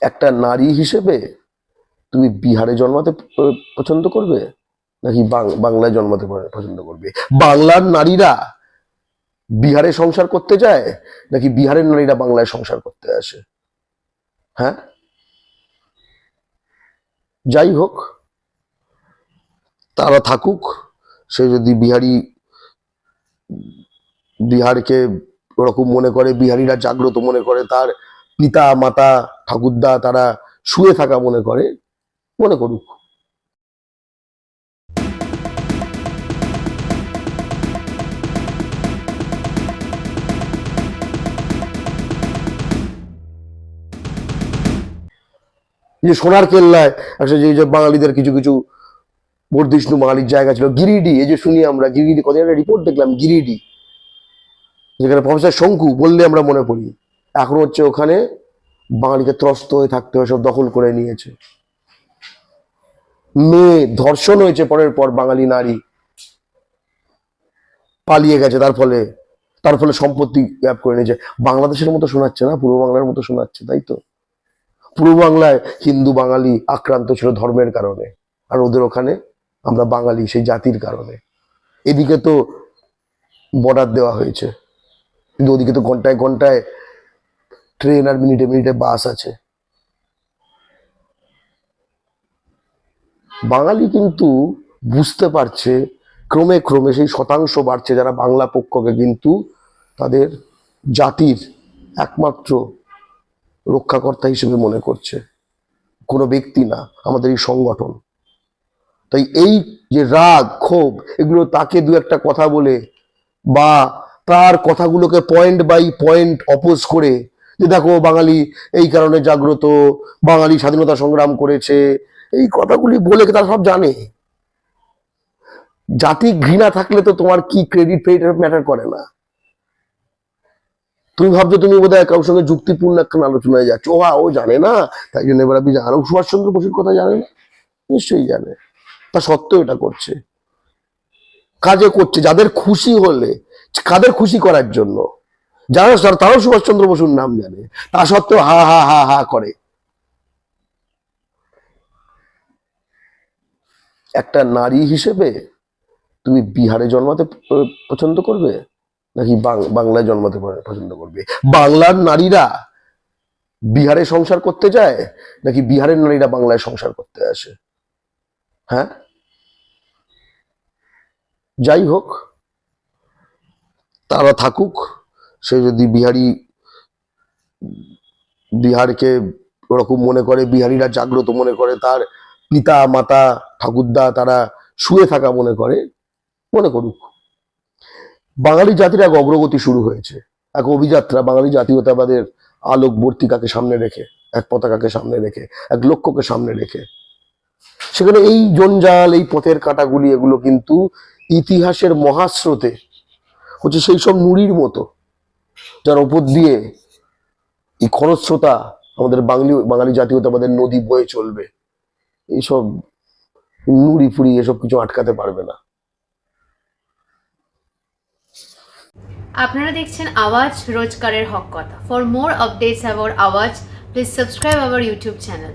একটা নারী হিসেবে তুমি বিহারে জন্মাতে পছন্দ করবে? নাকি বাংলায় জন্মাতে পছন্দ করবে? বাংলার নারীরা বিহারে সংসার করতে যায়? নাকি বিহারের নারীরা বাংলায় সংসার করতে আসে? হ্যাঁ? যাই হোক, তারা থাকুক, সে যদি বিহারি, বিহারকে ওরকম মনে করে, বিহারিরা জাগ্রত মনে করে, তার পিতা, মাতা, ঠাকুরদা তারা শুয়ে থাকা মনে করে, মনে করুক। যে সোনার কেল্লায় একটা যে বাঙালিদের কিছু কিছু বর্ধিষ্ণু বাঙালির জায়গা ছিল, গিরিডি। এই যে শুনি আমরা, গিরিডি কত একটা রিপোর্ট দেখলাম, গিরিডি। যেখানে প্রফেসর শঙ্কু বললে আমরা মনে পড়ি এখন হচ্ছে ওখানে বাঙালিকে ত্রস্ত হয়ে থাকতে হয় সব দখল করে নিয়েছে। মেয়ে ধর্ষণ হয়েছে পরের পর বাঙালি নারী। পালিয়ে গেছে, তার ফলে তার ফলে সম্পত্তি গ্যাপ করে নিয়েছে। বাংলাদেশের মতো শোনাচ্ছে না, পূর্ব বাংলার মতো শোনাচ্ছে, তাই তো? পূর্ব বাংলায় হিন্দু বাঙালি আক্রান্ত ছিল ধর্মের কারণে, আর ওদের ওখানে আমরা বাঙালি, সেই জাতির কারণে। এদিকে তো বর্ডার দেওয়া হয়েছে, কিন্তু ওদিকে তো ঘন্টায় ঘন্টায় ট্রেন আর মিনিটে মিনিটে বাস আছে। বাঙালি কিন্তু বুঝতে পারছে, ক্রমে ক্রমে সেই শতাংশ বাড়ছে যারা বাংলা পক্ষকে কিন্তু তাদের জাতির একমাত্র রক্ষাকর্তা হিসেবে মনে করছে। কোনো ব্যক্তি না, আমাদের এই সংগঠন। তাই এই যে রাগ, ক্ষোভ, এগুলো তাকে দু একটা কথা বলে বা তার কথাগুলোকে পয়েন্ট বাই পয়েন্ট অপোজ করে যে দেখো বাঙালি এই কারণে জাগ্রত বাঙালি স্বাধীনতা সংগ্রাম করেছে এই কথাগুলি বলে তারা সব জানে। জাতি ঘৃণা থাকলে তো তোমার কি ক্রেডিট ফেডিট ম্যাটার করে না। তুমি ভাবছ তুমি বোধহয় কারোর সঙ্গে যুক্তিপূর্ণ একটা আলোচনায় যাচ্ছ। ও হ্যাঁ, ও জানে না তাই জন্য এবার আপনি জানো সুভাষচন্দ্র বসুর কথা জানে না নিশ্চয়ই জানে। তা সত্ত্বেও এটা করছে। কাজে করছে যাদের খুশি হলে কাদের খুশি করার জন্য? যারা তারাও সুভাষচন্দ্র বসুর নাম জানে। তা সত্ত্বেও হা হা হা হা করে। একটা নারী হিসেবে তুমি বিহারে জন্মাতে পছন্দ করবে? নাকি বাংলায় জন্মাতে পছন্দ করবে? বাংলার নারীরা বিহারে সংসার করতে যায়? নাকি বিহারের নারীরা বাংলায় সংসার করতে আসে? হ্যাঁ? যাই হোক, তারা থাকুক। সে যদি বিহারি, বিহারকে ওরকম মনে করে, বিহারিরা জাগ্রত মনে করে, তার পিতা, মাতা, ঠাকুরদা তারা শুয়ে থাকা মনে করে, মনে করুক। বাঙালি জাতির এক অগ্রগতি শুরু হয়েছে। এক অভিযাত্রা বাঙালি জাতীয়তাবাদের আলোক বর্তিকাকে সামনে রেখে, এক পতাকাকে সামনে রেখে, এক লক্ষ্যকে সামনে রেখে। সেখানে এই জঞ্জাল, এই পথের কাটাগুলি, এগুলো কিন্তু ইতিহাসের মহাস্রোতে হচ্ছে সেই সব নুড়ির মতো। যার ওপর দিয়ে এই খরস্রোতা আমাদের বাঙালি বাঙালি জাতীয়তাবাদের নদী বয়ে চলবে, এইসব নুড়ি ফুড়ি এসব কিছু আটকাতে পারবে না। আপনারা দেখছেন আওয়াজ রোজকারের হক কথা। For more updates about Awaaz please subscribe our YouTube channel